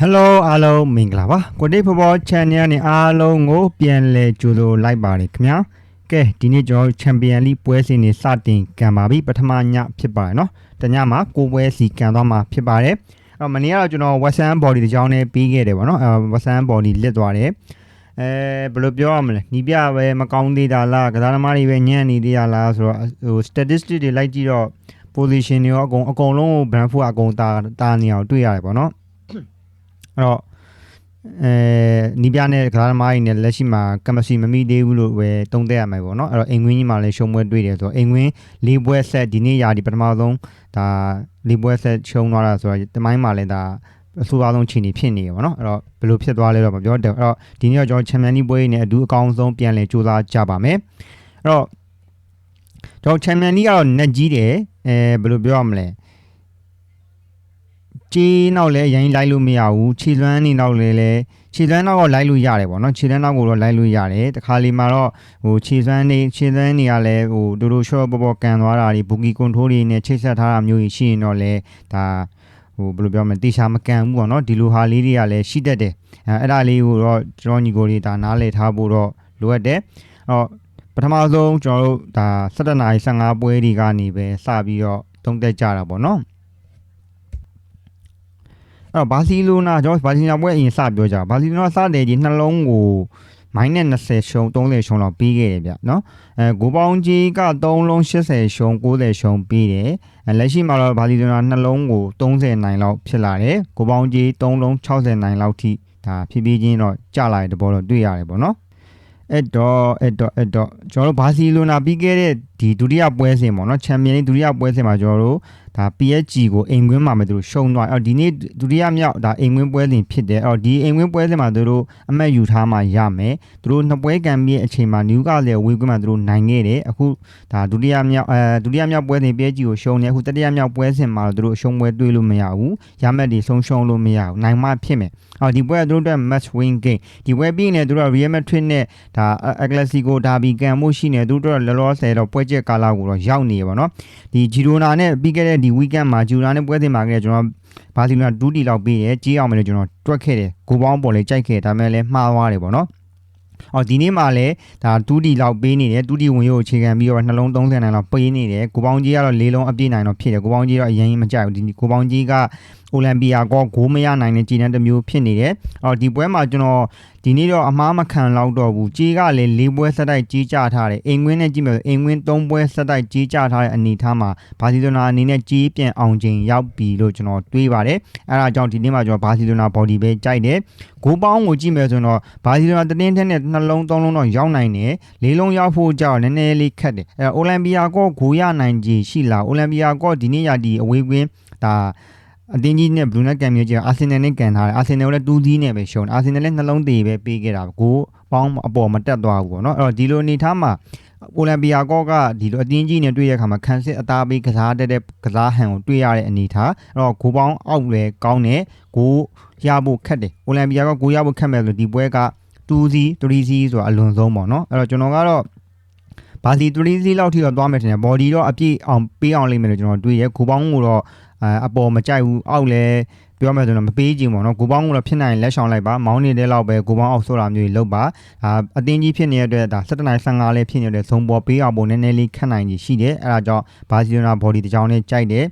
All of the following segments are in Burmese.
Hello အားလုံးမင်္ဂလာပါကိုတိဖော်ဖော် channel နဲ့အားလုံးကိုပြန်လည်ကြိုဆိုလိုက်ပါတယ်ခင်ဗျာကဲဒီနေ့ကျွန်တော်ချန်ပီယံလိပွဲစဉ်တွေစတင်ကန်ပါပြီပထမညဖြစ်ပါတယ်နော်တညမှာကိုပွဲစီကန်သွားမှာဖြစ်ပါတယ်အဲ့တော့မနေ့ကတော့ကျွန်တော် Western Body တစ်ကြောင်းနဲ့ပြီးခဲ့တယ်ပေါ့နော်အဲ Western Body လစ်သွားတယ်အဲဘယ်လိုပြောရမလဲညီပြပဲမကောင်းသေးတာလားကစားသမားတွေပဲညံ့နေသေးတာလားဆိုတော့ဟို statistic တွေလိုက်ကြည့်တော့ position တွေရောအကုန်အကုန်လုံးကို brand food အကုန်တာတာနေအောင်တွေ့ရတယ်ပေါ့နော် အဲ့တော့အဲနီးပြနဲ့ကစားသမားကြီးနဲ့လက်ရှိမှာကမစီမမိသေးဘူးလို့ပဲတုံးသက်ရမှာပေါ့နော်အဲ့တော့အိမ်ဝင်းကြီးမှာလည်းရှုံပွဲတွေ့တယ်ဆိုတော့အိမ်ဝင်းလေးပွဲဆက်ဒီနေ့ရာဒီပထမဆုံးဒါလေးပွဲဆက်ရှုံသွားတာဆိုတော့တမိုင်းမှာလည်းဒါအဆိုးအဆုံးခြေနေဖြစ်နေရပါတော့အဲ့တော့ဘယ်လိုဖြစ်သွားလဲတော့မပြောတယ်အဲ့တော့ဒီနေ့တော့ကျွန်တော်ချန်ပီယံလိပွဲကြီးနဲ့အတူအကောင်းဆုံးပြန်လည်ကြိုးစားကြပါမယ်အဲ့တော့ကျွန်တော်ချန်ပီယံလိကတော့ net ကြီးတယ်အဲဘယ်လိုပြောရမလဲ ကြီးနောက်လည်းအရင်လိုက်လို့မရဘူးခြေလွမ်းနေနောက်လည်းလည်းခြေလွမ်းနောက်တော့လိုက်လို့ရတယ်ပေါ့နော်ခြေလွမ်းနောက်ကိုတော့လိုက်လို့ရတယ်တခါလီမှာတော့ဟိုခြေလွမ်းနေခြေလွမ်းနေကလည်းဟိုတူတူ short ပေါ်ပေါ်ကန်သွားတာဒီဘူကီကွန်ထရိုးတွေနဲ့ချိတ်ဆက်ထားတာမျိုးကြီးရှိရင်တော့လေဒါဟိုဘယ်လိုပြောမလဲတေချာမကန်ဘူးပေါ့နော်ဒီလိုဟာလေးတွေကလည်းရှိတတ်တယ်အဲအဲ့ဒါလေးကိုတော့ကျွန်တော်ညီကိုလေးဒါနားလည်ထားဖို့တော့လိုအပ်တယ်အော်ပထမဆုံးကျွန်တော်တို့ဒါ17နာရီ15ပွဲတွေကနေပဲစပြီးတော့သုံးသက်ကြတာပေါ့နော် အဲ့တော့ဘာစီလိုနာကျွန်တော်ဘာစီလိုနာပွဲအရင်စပြောကြဘာစီလိုနာစတယ်ကြီးနှလုံးကိုမိုင်းနဲ့20ရှုံ30ရှုံလောက်ပြီးခဲ့တယ်ဗျနော်အဲဂိုပေါင်းကြီးက3လုံး80ရှုံ90ရှုံပြီးတယ်အဲလက်ရှိမှာတော့ဘာစီလိုနာနှလုံးကို30နိုင်လောက်ဖြစ်လာတယ်ဂိုပေါင်းကြီး3လုံး60နိုင်လောက်ထိဒါဖြည်းဖြည်းချင်းတော့ကျလာတဲ့တဘောတော့တွေ့ရတယ်ပေါ့နော်အဲ့တော့အဲ့တော့အဲ့တော့ကျွန်တော်တို့ဘာစီလိုနာပြီးခဲ့တဲ့ဒီဒုတိယပွဲစဉ်ပေါ့နော်ချန်ပီယံလိဒုတိယပွဲစဉ်မှာကျွန်တော်တို့ဒါ PSG ကိုအိမ်ကွင်းမှာပဲသူတို့ရှုံသွားအဲ့တော့ဒီနေ့ဒုတိယမြောက်ဒါအိမ်ကွင်းပွဲစဉ်ဖြစ်တယ်အဲ့တော့ဒီအိမ်ကွင်းပွဲစဉ်မှာသူတို့အမှတ်ယူထားမှရမယ်သူတို့နှစ်ပွဲကန်ပြီးအချိန်မှာနယူကာလေဝေးကွင်းမှာသူတို့နိုင်ခဲ့တယ်အခုဒါဒုတိယမြောက်အဲဒုတိယမြောက်ပွဲစဉ် PSG ကိုရှုံတယ်အခုတတိယမြောက်ပွဲစဉ်မှာတော့သူတို့ရှုံပွဲတွေးလို့မရဘူးရမှတ်တွေဆုံးရှုံးလို့မရဘူးနိုင်မှဖြစ်မယ်အော်ဒီပွဲကသူတို့အတွက် match win game ဒီပွဲပြီးရင်လည်းသူတို့က Real Madrid နဲ့ဒါ Atletico Derby ကန်မှုရှိနေသူတို့တော့လောလောဆယ်တော့ပွဲချက်ကာလကိုတော့ရောက်နေရပါတော့ဒီဂျီရိုနာနဲ့ပြီးခဲ့တဲ့ဒီ weekend မှာဂျီရိုနာနဲ့ပွဲစဉ်မှာကလည်းကျွန်တော်ဘာစီလိုနာဒူးတီလောက်ပြီးတယ်ကြီးအောင်မယ်လို့ကျွန်တော်တွက်ခဲ့တယ်ဂိုပေါင်းပေါ်လေကြိုက်ခဲ့ဒါပေမဲ့လည်းမှားသွားတယ်ပေါ့နော်အော်ဒီနေ့မှာလည်းဒါဒူးတီလောက်ပေးနေတယ်ဒူးတီဝင်ရုပ်အခြေခံပြီးတော့နှလုံး30နိုင်လောက်ပေးနေတယ်ကိုပေါင်းကြီးကတော့လေးလုံးအပြည့်နိုင်တော့ဖြစ်တယ်ကိုပေါင်းကြီးတော့အရင်မကြိုက်ဘူးဒီကိုပေါင်းကြီးကအိုလံပီယာကောဂိုးမရနိုင်တဲ့ဂျီနန်တစ်မျိုးဖြစ်နေတယ်အော်ဒီပွဲမှာကျွန်တော်ဒီနေ့တော့အမားမခံလောက်တော့ဘူးကြီးကလည်းလေးပွဲဆက်တိုက်ကြီးကြထားတယ်အိမ်ဝင်းနဲ့ကြည့်မယ်အိမ်ဝင်း၃ပွဲဆက်တိုက်ကြီးကြထားတဲ့အနေအထားမှာဘာစီလိုနာအနေနဲ့ကြီးပြန်အောင်ချိန်ရောက်ပြီလို့ကျွန်တော်တွေးပါတယ်အဲဒါကြောင့်ဒီနေ့မှာကျွန်တော်ဘာစီလိုနာ body ပဲကြိုက်တယ်ဂိုးပေါင်းကိုကြည့်မယ်ဆိုတော့ဘာစီလိုနာတင်းထက်နဲ့နှလုံးသုံးလုံးတော့ရောက်နိုင်တယ်လေးလုံးရောက်ဖို့ကြောက်နည်းနည်းလေးခက်တယ်အဲအိုလံပီယာကောဂိုးရနိုင်ကြီးရှိလားအိုလံပီယာကောဒီနေ့ရာဒီအဝေးကွင်းဒါ အတင်းကြီးနဲ့ဘလူးနဲ့ကန်မျိုးကြီးအာဆင်နယ်နဲ့ကန်ထားတယ်အာဆင်နယ်လည်းတူးသီးနဲ့ပဲရှုံးအာဆင်နယ်လည်းနှလုံးသေးပဲပေးခဲ့တာကိုပေါင်းအပေါ်မတက်သွားဘူးပေါ့နော်အဲ့တော့ဒီလိုအနေထားမှာအိုလံပီယာကောကဒီလိုအတင်းကြီးနဲ့တွေ့ရတဲ့အခါမှာခန်းစစ်အသားပေးကစားတတ်တဲ့ကစားဟန်ကိုတွေ့ရတဲ့အနေထားအဲ့တော့ဂိုးပေါင်းအောက်လဲကောင်းတယ်ဂိုးရဖို့ခက်တယ်အိုလံပီယာကောဂိုးရဖို့ခက်မယ်ဆိုဒီပွဲက2စီ3စီဆိုတာအလွန်ဆုံးပေါ့နော်အဲ့တော့ကျွန်တော်ကတော့ဘာစီ3စီလောက်ထိတော့သွားမယ်ထင်တယ် body တော့အပြည့်အောင်ပေးအောင်လိမ့်မယ်လို့ကျွန်တော်တွေ့ရဂိုးပေါင်းကိုတော့ အဲအပေါ်မကြိုက်ဘူးအောက်လဲပြောမယ်ဆိုတော့မပေးကြည့်ပါတော့ဂိုပေါင်းကတော့ဖြစ်နိုင်လက်ဆောင်လိုက်ပါမောင်းနေတဲ့လောက်ပဲဂိုပေါင်းအောက်ဆိုတာမျိုးကြီးလုပ်ပါဒါအတင်းကြီးဖြစ်နေတဲ့အတွက်ဒါ17နိုင်15လေးဖြစ်နေတဲ့ဇုံပေါ်ပေးအောင်ပုံနည်းနည်းလေးခက်နိုင်ကြီးရှိတယ်အဲဒါကြောင့်ဘာစီလိုနာဘော်ဒီတစ်ကြောင်းနဲ့ကြိုက်တယ်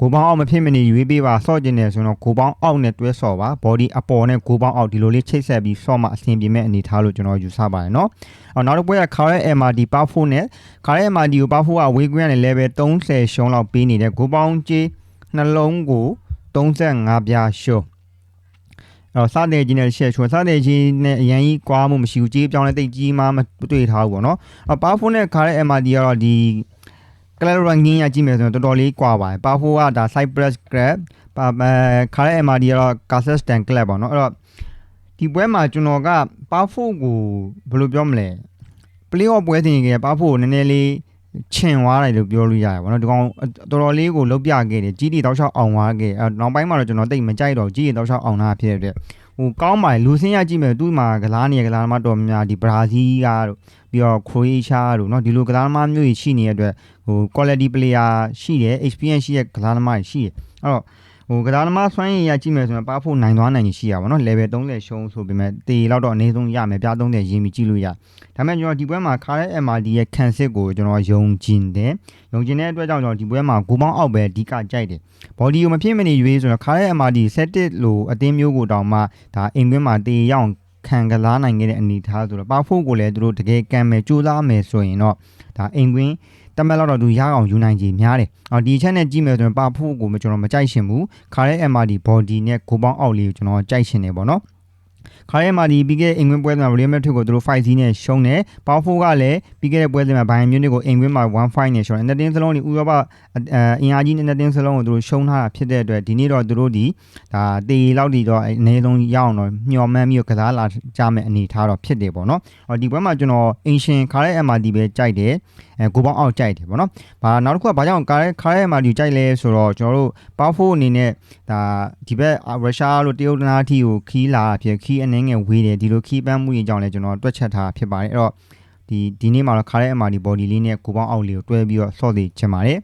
ဂိုပေါင်းအောက်မဖြစ်မနေရွေးပေးပါဆော့ကျင်တယ်ဆိုတော့ဂိုပေါင်းအောက်နဲ့တွဲဆော့ပါဘော်ဒီအပေါ်နဲ့ဂိုပေါင်းအောက်ဒီလိုလေးချိတ်ဆက်ပြီးဆော့မှအဆင်ပြေမဲ့အနေထားလို့ကျွန်တော်ယူဆပါတယ်နော်အော်နောက်တစ်ပွဲကခါရဲ MRD ပါဖို့နဲ့ခါရဲ MRD ကိုပါဖို့ကဝေးကွင်းနဲ့ level 30ရှုံးလောက်ပေးနေတဲ့ဂိုပေါင်းကြီး နှလုံးကို35ပြားရှုံးအဲ့တော့စတဲ့ကြီးနဲ့ရှက်ချွန်စတဲ့ကြီးနဲ့အရင်ကြီးကွာမှုမရှိဘူးကြီးပြောင်းလဲတိတ်ကြီးမှမတွေ့ထားဘူးပေါ့နော်အပါဖိုးနဲ့ခါတဲ့ MRD ကတော့ဒီ Cloud Ranking ရကြည့်မယ်ဆိုရင်တော်တော်လေးကွာပါတယ်ပါဖိုးကဒါ Cypress Grab ပါခါတဲ့ MRD ကတော့ Kazakhstan Club ပေါ့နော်အဲ့တော့ဒီပွဲမှာကျွန်တော်ကပါဖိုးကိုဘယ်လိုပြောမလဲ play off ပွဲစဉ်ကြီးကပါဖိုးကိုနည်းနည်းလေး ချင်သွားတယ်လို့ပြောလို့ရတယ်ဗောနော်ဒီကောင်တော်တော်လေးကိုလုတ်ပြခဲ့တယ်ကြီးတီတောက်လျှောက်အောင်သွားခဲ့အဲနောက်ပိုင်းမှာတော့ကျွန်တော်တိတ်မကြိုက်တော့ကြီးတီတောက်လျှောက်အောင်တာဖြစ်တဲ့ဟိုကောင်းပါလေလူစင်းရကြည့်မယ်သူ့မှာကလားနေရကလားသမားတော်များများဒီဘရာဇီးကတို့ပြီးတော့ခရိုအေးရှားတို့เนาะဒီလိုကလားသမားမျိုးကြီးရှိနေတဲ့အတွက်ဟို quality player ရှိတယ် experience ရှိတဲ့ကလားသမားကြီးရှိတယ်အဲ့တော့ ဟဟိုကစားသမားစွမ်းရည်ရကြည့်မယ်ဆိုရင်ပါဖို့နိုင်သွားနိုင်ရှိရပါတော့ level 30ရှုံးဆိုပေမဲ့တေလောက်တော့အနည်းဆုံးရမယ်ပြား30ရင်းပြီးကြည့်လို့ရဒါပေမဲ့ကျွန်တော်ဒီပွဲမှာခါတဲ့ MRD ရဲ့ခံစစ်ကိုကျွန်တော်ယုံကြည်တယ်ယုံကြည်တဲ့အတွက်ကြောင့်ကျွန်တော်ဒီပွဲမှာဂိုးပေါင်းအောက်ပဲအဓိကကြိုက်တယ် body ကိုမဖြစ်မနေရွေးဆိုတော့ခါတဲ့ MRD 7လို့အတင်းမျိုးကိုတောင်မှဒါအိမ်ကွင်းမှာတေရအောင်ခံကစားနိုင်ခဲ့တဲ့အနေအထားဆိုတော့ပါဖို့ကိုလည်းသူတို့တကယ်ကံမယ်ကြိုးစားမယ်ဆိုရင်တော့ဒါအိမ်ကွင်း တမက်လောက်တော့သူရအောင်ယူနိုင်ကြများတယ်။အော်ဒီချက်နဲ့ကြည့်မယ်ဆိုရင်ပါဖို့ကိုကျွန်တော်မကြိုက်ရှင်ဘူး။ခါရဲ MRD body နဲ့ကိုပေါင်းအောက်လေးကိုကျွန်တော်ကြိုက်ရှင်နေပေါ့နော်။ခါရဲမှာဒီပြီးခဲ့တဲ့အင်္ဂွင်းပွဲမှာ Real Madrid ကိုသူတို့5-0နဲ့ရှုံးတယ်။ပေါဖိုးကလည်းပြီးခဲ့တဲ့ပွဲစဉ်မှာ Bayern Munich ကိုအင်္ဂွင်းမှာ1-5နဲ့ရှုံးတယ်။နှစ်တင်းစလုံးဒီဥရောပအင်အားကြီးနှစ်တင်းစလုံးကိုသူတို့ရှုံးထားတာဖြစ်တဲ့အတွက်ဒီနေ့တော့သူတို့ဒီဒါတေလောက်ဒီတော့အနည်းဆုံးရအောင်တော့မျှော်မှန်းပြီးကစားလာကြမယ်အနေထားတော့ဖြစ်တယ်ပေါ့နော်။ဟောဒီပွဲမှာကျွန်တော်အင်ရှင်ခါရဲ MRD ပဲကြိုက်တယ်။ အဲကိုပေါင်းအောက်ကြိုက်တယ်ပေါ့နော်။ဘာနောက်တစ်ခုကဘာကြောင့်ခါရဲခါရဲ MRD ကြိုက်လဲဆိုတော့ကျွန်တော်တို့ပေါဖိုးအနေနဲ့ဒါဒီဘက်ရုရှားလို့တရုတ်တနာအထိကိုခီးလာဖြစ်ခီးအနှင်းငယ်ဝေးတယ်ဒီလိုခီးပန်းမှုရင်ကြောင့်လည်းကျွန်တော်တွက်ချက်ထားဖြစ်ပါတယ်အဲ့တော့ဒီဒီနေ့မှာတော့ခါရဲ MRD body လေးနဲ့ကိုပေါင်းအောက်လေးကိုတွဲပြီးတော့ဆော့သေးချင်ပါတယ်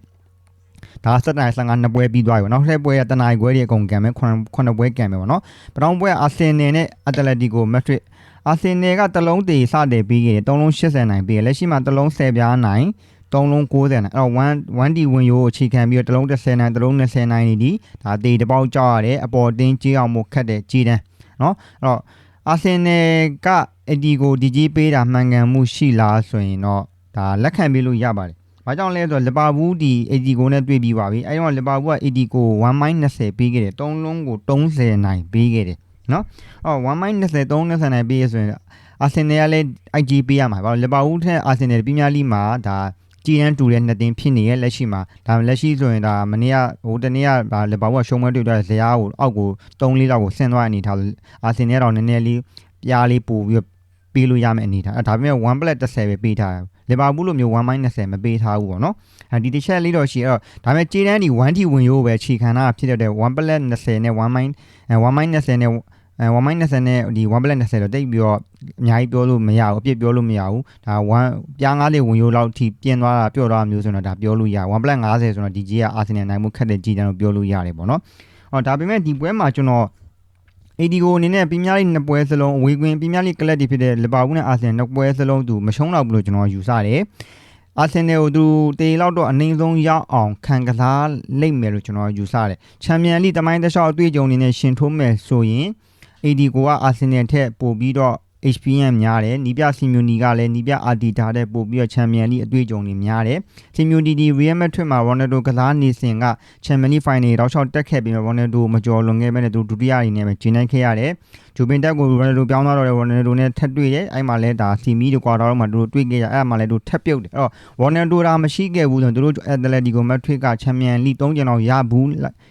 ဒါစက်တိုင်15နှစ်ပွဲပြီးသွားပြီနောက်ထပ်ပွဲကတနင်္ဂနွေပွဲတွေအကုန်ကံမယ်9 9ပွဲကံမယ်ပေါ့နော်ပထမပွဲအာဆင်နယ်နဲ့အက်တလက်တီကိုမက်ဒရစ် အာဆင်နယ်ကတလုံးတေစတယ်ပြီးခဲ့တယ်3လုံး80နိုင်ပြီးလက်ရှိမှာတလုံး10ပြားနိုင်3လုံး90နိုင်အဲ့တော့1 1D ဝင်ရိုးကိုအခြေခံပြီးတော့တလုံး30နိုင်တလုံး20နိုင်နေဒီဒါတေတပေါက်ကြောက်ရတယ်အပေါ်တင်းကြေးအောင်မို့ခတ်တယ်ကြေးတန်းเนาะအဲ့တော့အာဆင်နယ်ကအဒီကိုဒီကြီးပေးတာမှန်ကန်မှုရှိလားဆိုရင်တော့ဒါလက်ခံပေးလို့ရပါတယ်။ဘာကြောင့်လဲဆိုတော့လီဗာပူးဒီ80ကိုနဲ့တွေ့ပြီးပါပြီ။အဲဒီတော့လီဗာပူးက80ကို1-20ပေးခဲ့တယ်။၃လုံးကို30နိုင်ပေးခဲ့တယ် နော်။အော်1-20 3-20နိုင်ပေးရဆိုရင်အာဆင်နယ်ကလည်း IG ပေးရမှာ။ဘာလို့လီဗာပူးထက်အာဆင်နယ်ပရီးမီးယားလိမှာဒါကြည်ရန်တူတဲ့နှစ်သင်းဖြစ်နေရဲ့လက်ရှိမှာဒါလက်ရှိဆိုရင်ဒါမနေ့ကဟိုတနေ့ကဒါလီဗာပူးကရှုံးပွဲတွေ့တဲ့ဇယားကိုအောက်ကို3လေးလောက်ကိုဆင်းသွားတဲ့အနေထားအာဆင်နယ်ကတော့နည်းနည်းလေးပြားလေးပို့ပြီးပေးလို့ရမယ့်အနေထားအဲဒါပေမဲ့1 plus 30ပဲပေးထားတယ်လီဗာပူးလိုမျိုး1 20မပေးထားဘူးပေါ့နော်အဲဒီတစ်ချက်လေးတော့ရှိအဲ့တော့ဒါပေမဲ့ကြေးတန်းဒီ1 t ဝင်ရိုးပဲခြေခံတာဖြစ်တဲ့1 plus 20နဲ့1 min 1 min 20နဲ့ အဲ1 min 20နဲ့ဒီ1 plus 20တော့တိတ်ပြီးတော့အများကြီးပြောလို့မရဘူးအပြစ်ပြောလို့မရဘူးဒါ1ပြား9လေးဝင်ရိုးလောက်ထိပြင်းသွားတာပြော့သွားတာမျိုးဆိုတော့ဒါပြောလို့ရ1 plus 50ဆိုတော့ဒီကြီးကအာဆင်နယ်နိုင်မှုခက်တဲ့ကြီးတန်းလို့ပြောလို့ရတယ်ပေါ့နော်အော်ဒါပေမဲ့ဒီပွဲမှာကျွန်တော် AD ကိုအနေနဲ့ပီးမြားလိနှစ်ပွဲစလုံးအဝေးကွင်းပီးမြားလိကလပ်တွေဖြစ်တဲ့လီဗာပူးနဲ့အာဆင်နယ်နှစ်ပွဲစလုံးသူမရှုံးတော့ဘူးလို့ကျွန်တော်ယူဆတယ်။အာဆင်နယ်ကိုသူတေလောက်တော့အနည်းဆုံးရောက်အောင်ခံကစားလိမ့်မယ်လို့ကျွန်တော်ယူဆတယ်။ချန်ပီယံလိတမိုင်းတစ်လျှောက်အတွေ့အကြုံအနေနဲ့ရှင်ထိုးမယ်ဆိုရင် AD ကိုကအာဆင်နယ်ထက်ပိုပြီးတော့ HPM များတယ်နီးပြစီမြူနီကလည်းနီးပြအာတီတာတဲ့ပို့ပြီးတော့ချန်ပီယံလိအတွေ့အကြုံတွေများတယ်စီမြူနီဒီ Real Madrid မှာ Ronaldo ကစားနေစဉ်ကချန်ပီယံလိဖိုင်နယ်တောက်လျှောက်တက်ခဲ့ပြီးတော့ Ronaldo မကျော်လွန်ခဲ့မဲ့နဲ့သူဒုတိယအနေနဲ့ပဲဂျင်းနိုင်ခဲ့ရတယ်ဂျူပင်တက်ကို Ronaldo ပြောင်းသွားတော့ Ronaldo နဲ့ထပ်တွေ့တယ်အဲ့မှာလဲဒါစီမီတို့ကွာတော့မှတို့တွေ့ခဲ့ရအဲ့မှာလဲတို့ထပ်ပြုတ်တယ်အဲ့တော့ Ronaldo ဒါမရှိခဲ့ဘူးဆိုတော့တို့ Atletico Madrid ကချန်ပီယံလိ၃ကျန်တော့ရဘူး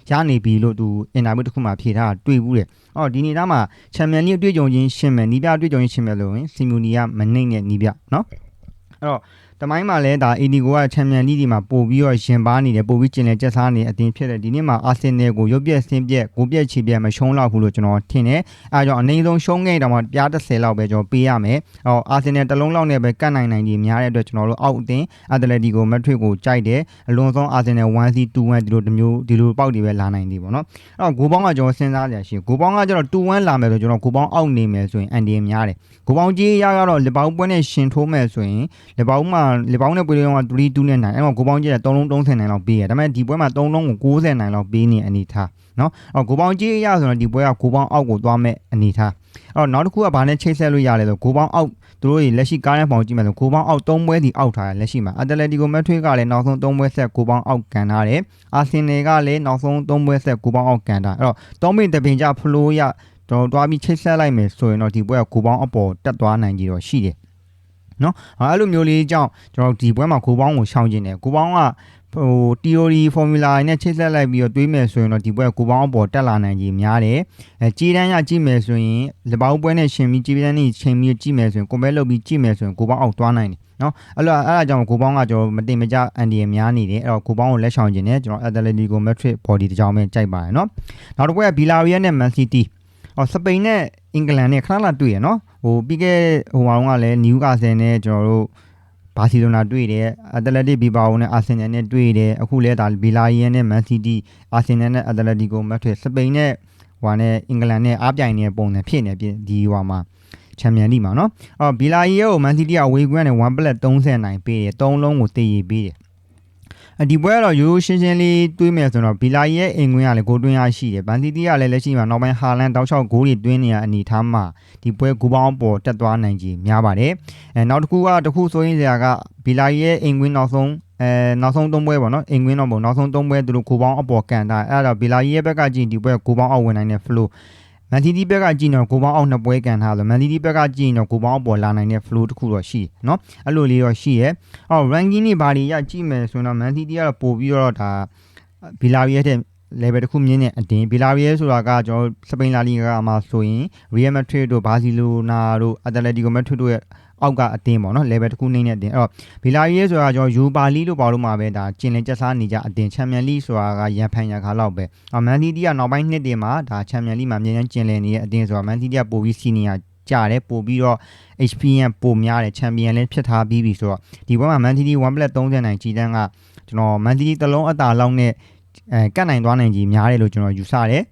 ရနေပြီလို့သူအင်တာဗျူးတစ်ခုမှဖြေထားတာတွေ့ဘူးတယ် အော်ဒီနေ့သားမှာချန်ပီယံလိတွေ့ကြုံချင်းရှင်မယ်နီးပြတွေ့ကြုံချင်းရှင်မယ်လို့ရင်စီမူနီကမနှိမ့်တဲ့နီးပြနော်အဲ့တော့တမိုင်းမှာလည်းဒါ AD ကိုကချန်ပီယံလိဒီမှာပို့ပြီးတော့ရင်ပါနေတယ်ပို့ပြီးကျင်လည်ကျက်စားနေတဲ့အတင်းဖြစ်တယ်ဒီနေ့မှာအာဆင်နယ်ကိုရုပ်ပြက်ဆင်းပြက်ကိုပြက်ချီပြက်မရှုံးလောက်ဘူးလို့ကျွန်တော်ထင်တယ်အဲကြောင့်အနေဆုံးရှုံးခဲ့တောင်မှပြား30လောက်ပဲကျွန်တော်ပေးရမယ်အော်အာဆင်နယ်တစ်လုံးလောက်နဲ့ပဲကတ်နိုင်နိုင်ကြီးများတဲ့အတွက်ကျွန်တော်တို့အောက်အသင်းအက်တလက်တီကိုမက်ထရစ်ကိုကြိုက်တယ်အလွန်ဆုံးအာဆင်နယ် 1C 2-1ဒီလိုတစ်မျိုးဒီလိုပေါက်တွေပဲလာနိုင်တယ်ပေါ့နော်အဲ့တော့ဂိုးပေါင်းကကျွန်တော်စဉ်းစားကြရရှိဂိုးပေါင်းကကျတော့2-1လာမယ်ဆိုကျွန်တော်ဂိုးပေါင်းအောက်နေမယ်ဆိုရင်အန်ဒီများတယ်ဂိုးပေါင်းကြီးရကတော့လီဗာပူးပွဲနဲ့ရှင်ထိုးမယ်ဆိုရင်လီဗာပူးမှာလီဗာပူးနဲ့ပွဲလုံးက3-2နဲ့နိုင်အဲ့တော့ဂိုးပေါင်းကြီးက3လုံး30နိုင်လောက်ပေးရဒါပေမဲ့ဒီပွဲမှာ3လုံးကို90နိုင်လောက်ပေးနေအနေထားနော်အော်ဂိုးပေါင်းကြီးရဆိုတော့ဒီပွဲကဂိုးပေါင်းအောက်ကိုသွားမဲ့အနေထားအဲ့တော့နောက်တစ်ခုကဘာနဲ့ချိတ်ဆက်လို့ရလဲဆိုဂိုးပေါင်းအောက်သူတို့တွေလက်ရှိကားနဲ့ပေါင်ကြည့်မယ်ဆိုဂိုးပေါင်းအောက်3ပွဲစီအောက်ထားတယ်လက်ရှိမှာအက်တလက်တီကိုမက်ထရစ်ကလည်းနောက်ဆုံး3ပွဲဆက်ဂိုးပေါင်းအောက်ကန်ထားတယ်အာဆင်နယ်ကလည်းနောက်ဆုံး3ပွဲဆက်ဂိုးပေါင်းအောက်ကန်ထားအဲ့တော့3မိနစ်တပင်ကြဖလိုးရတော့တွားပြီးချိတ်ဆက်လိုက်မယ်ဆိုရင်တော့ဒီပွဲကဂိုးပေါင်းအပေါ်တက်သွားနိုင်ကြတော့ရှိတယ် နော်အဲ့လိုမျိုးလေးကြောင့်ကျွန်တော်ဒီပွဲမှာဂိုးပေါင်းကိုရှောင်ကျင်တယ်ဂိုးပေါင်းကဟို theory formula နဲ့ချိတ်ဆက်လိုက်ပြီးတော့တွေးမယ်ဆိုရင်တော့ဒီပွဲကိုပေါင်းအပေါ်တက်လာနိုင်ကြီးများတယ်အဲကြေးတန်းရကြည့်မယ်ဆိုရင်လပောင်းပွဲနဲ့ရှင်ပြီးကြေးတန်းနဲ့ချိန်ပြီးကြည့်မယ်ဆိုရင်ကွန်ဘဲလုပ်ပြီးကြည့်မယ်ဆိုရင်ကိုပေါင်းအောက်သွားနိုင်တယ်နော်အဲ့လိုအဲ့ဒါကြောင့်ကိုပေါင်းကကျွန်တော်မတင်မကြအန်ဒီရများနေတယ်အဲ့တော့ကိုပေါင်းကိုလက်ဆောင်ခြင်းနဲ့ကျွန်တော် Atletico Madrid body တကြောင်ပဲကြိုက်ပါတယ်နော်နောက်တစ်ပွဲက Villarreal နဲ့ Man City အော်စပိန်နဲ့အင်္ဂလန်နဲ့ခဏလာတွေ့ရနော်ဟိုပြီးခဲ့ဟိုမှာကလည်းနယူကာဆယ်နဲ့ကျွန်တော်တို့ဘာစီလိုနာတွေ့တယ်အတလက်တစ်ဘီဘာအိုနဲ့အာဆင်နယ်နဲ့တွေ့တယ်အခုလဲဒါဘီလာရီယန်နဲ့မန်စီးတီးအာဆင်နယ်နဲ့အတလက်တီကိုမတ်ထွေစပိန်နဲ့ဟိုနဲ့အင်္ဂလန်နဲ့အားပြိုင်နေတဲ့ပုံစံဖြစ်နေပြီဒီဟိုမှာချန်ပီယံလိမှာနော်အော်ဘီလာရီယန်ကိုမန်စီးတီးကဝေကွန်းနဲ့1ပလက်30နိုင်ပေးတယ်3လုံးကိုတည်ရပေးတယ်အ ဒီပွဲကတော့ရိုးရိုးရှင်းရှင်းလေးတွေးမယ်ဆိုတော့ဘီလာရီရဲ့အိမ်ကွင်းကလည်းဂိုးတွင်းရရှိတယ်။ဘန်တီတီကလည်းလက်ရှိမှာနောက်ပိုင်းဟာလန်တောက်လျှောက်ဂိုးတွေတွင်းနေရအနေထားမှာဒီပွဲဂိုးပေါင်းပေါ်တက်သွားနိုင်ကြီးများပါတယ်။အဲနောက်တစ်ခုကတစ်ခုဆိုရင်စရာကဘီလာရီရဲ့အိမ်ကွင်းနောက်ဆုံးအဲနောက်ဆုံးသုံးပွဲပေါ့နော်အိမ်ကွင်းတော့ပေါ့နောက်ဆုံးသုံးပွဲသူတို့ဂိုးပေါင်းအပေါ်ကန်တာအဲ့ဒါတော့ဘီလာရီရဲ့ဘက်ကကြည့်ဒီပွဲဂိုးပေါင်းအောက်ဝင်နိုင်တဲ့ flow မန်တီတီဘက်ကကြည့်တော့ကိုပေါင်းအောင်နှစ်ပွဲကန်ထားလို့မန်တီတီဘက်ကကြည့်တော့ကိုပေါင်းအပေါ်လာနိုင်တဲ့ flow တစ်ခုတော့ရှိเนาะအဲ့လိုလေးတော့ရှိရဲ့အော် ranking นี่ဘာတွေရကြည့်မယ်ဆိုတော့မန်တီတီကတော့ပို့ပြီးတော့ဒါဘီလာရီရဲ့ level တစ်ခုမြင့်တဲ့အတင်းဘီလာရီရဲ့ဆိုတာကကျွန်တော်စပိန်လာလီဂါမှာဆိုရင် Real Madrid တို့ဘာစီလိုနာတို့ Atletico Madrid တို့ရဲ့ အောက်ကအတင်းပေါ့နော် level တစ်ခုနှိမ့်တဲ့အတင်းအဲ့တော့ဘီလာရီရဲ့ဆိုတာကျွန်တော်ယူပါလီလို့ပြောလို့မှာပဲဒါကျင်လည်ကျက်စားနေကြအတင်းချန်ပီယံလိဆိုတာကရန်ဖန်ရခါလောက်ပဲအော်မန်တီတီကနောက်ပိုင်းနှစ်တင်မှာဒါချန်ပီယံလိမှာအမြဲတမ်းကျင်လည်နေတဲ့အတင်းဆိုတာမန်တီတီကပိုပြီးစီနီယာကြတယ်ပို့ပြီးတော့ HPN ပိုများတယ်ချန်ပီယံလည်းဖြစ်ထားပြီးပြီဆိုတော့ဒီဘက်မှာ Man City 1.39ကြီးတန်းကကျွန်တော် Man City တစ်လုံးအတာလောက်နဲ့အဲကတ်နိုင်သွားနိုင်ကြီးများတယ်လို့ကျွန်တော်ယူဆတယ်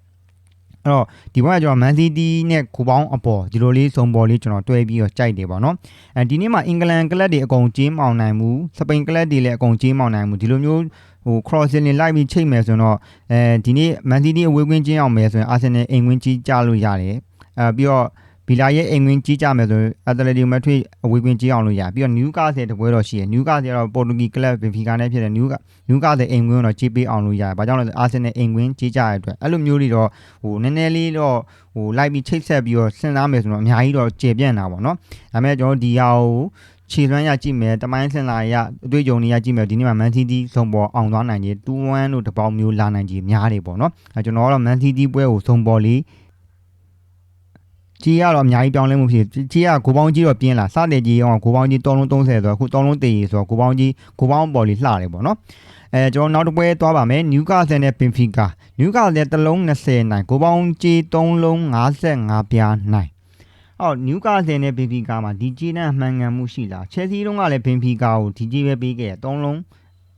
အဲ့တော့ဒီဘက်ကကျွန်တော် Man City နဲ့ခုပေါင်းအပေါ်ဒီလိုလေးစုံပေါ်လေးကျွန်တော်တွဲပြီးတော့ကြိုက်တယ်ပေါ့နော်အဲဒီနေ့မှာအင်္ဂလန်ကလပ်တွေအကုန်ကြေးမောင်နိုင်မှုစပိန်ကလပ်တွေလည်းအကုန်ကြေးမောင်နိုင်မှုဒီလိုမျိုးဟို crossing တွေလိုက်ပြီးချိန်မယ်ဆိုတော့အဲဒီနေ့ Man City အဝေးကွင်းကျင်းအောင်မယ်ဆိုရင် Arsenal အိမ်ကွင်းကြီးကြလို့ရတယ်အဲပြီးတော့ ဘီလာရဲ့အိမ်ဝင်ကြီးကြမယ်ဆိုအက်တလက်တီမက်ထရစ်အဝေးကွင်းကြီးအောင်လို့ရပြီးတော့နျူကာဆယ်တပွဲတော့ရှိရနျူကာဆယ်ကတော့ပေါ်တူဂီကလပ်ဘင်ဖီကာနဲ့ဖြစ်တဲ့နျူကာနျူကာဆယ်အိမ်ကွင်းတော့ကြီးပေးအောင်လို့ရတယ်။ဘာကြောင့်လဲဆိုအာဆင်နယ်အိမ်ကွင်းကြီးကြရတဲ့အတွက်အဲ့လိုမျိုးတွေတော့ဟိုနည်းနည်းလေးတော့ဟိုလိုက်ပြီးချိတ်ဆက်ပြီးတော့စဉ်းစားမယ်ဆိုတော့အများကြီးတော့ကျေပြန့်တာပေါ့နော်။ဒါပေမဲ့ကျွန်တော်ဒီဟာကိုခြေစွမ်းရကြည့်မယ်တမိုင်းစင်လာရအတွေ့အကြုံတွေရကြည့်မယ်ဒီနေ့မှာ Man City ဆုံးပေါ်အောင်သွားနိုင်တယ်2-1လို့တပေါင်းမျိုးလာနိုင်ကြီးများတယ်ပေါ့နော်အဲကျွန်တော်ကတော့ Man City ပွဲကိုဆုံးပေါ်လေး ကြီးရတော့အများကြီးပြောင်းလဲမှုဖြစ်ကြီးရကိုပေါင်းကြီးတော့ပြင်းလာစတဲ့ကြီးအောင်ကိုပေါင်းကြီး3လုံး30ဆိုတော့အခု3လုံးတည်ဆိုတော့ကိုပေါင်းကြီးကိုပေါင်းပေါ်လေးလှတယ်ပေါ့နော်အဲကျွန်တော်နောက်တစ်ပွဲသွားပါမယ်နျူကာဆယ်နဲ့ပင်ဖီကာနျူကာဆယ်တစ်လုံး20နိုင်ကိုပေါင်းကြီး3လုံး55ပြားနိုင်အော်နျူကာဆယ်နဲ့ပင်ဖီကာမှာဒီကြီးနဲ့မှန်ကန်မှုရှိလားချယ်ဆီတုန်းကလည်းပင်ဖီကာကိုဒီကြီးပဲပေးခဲ့တယ်3လုံး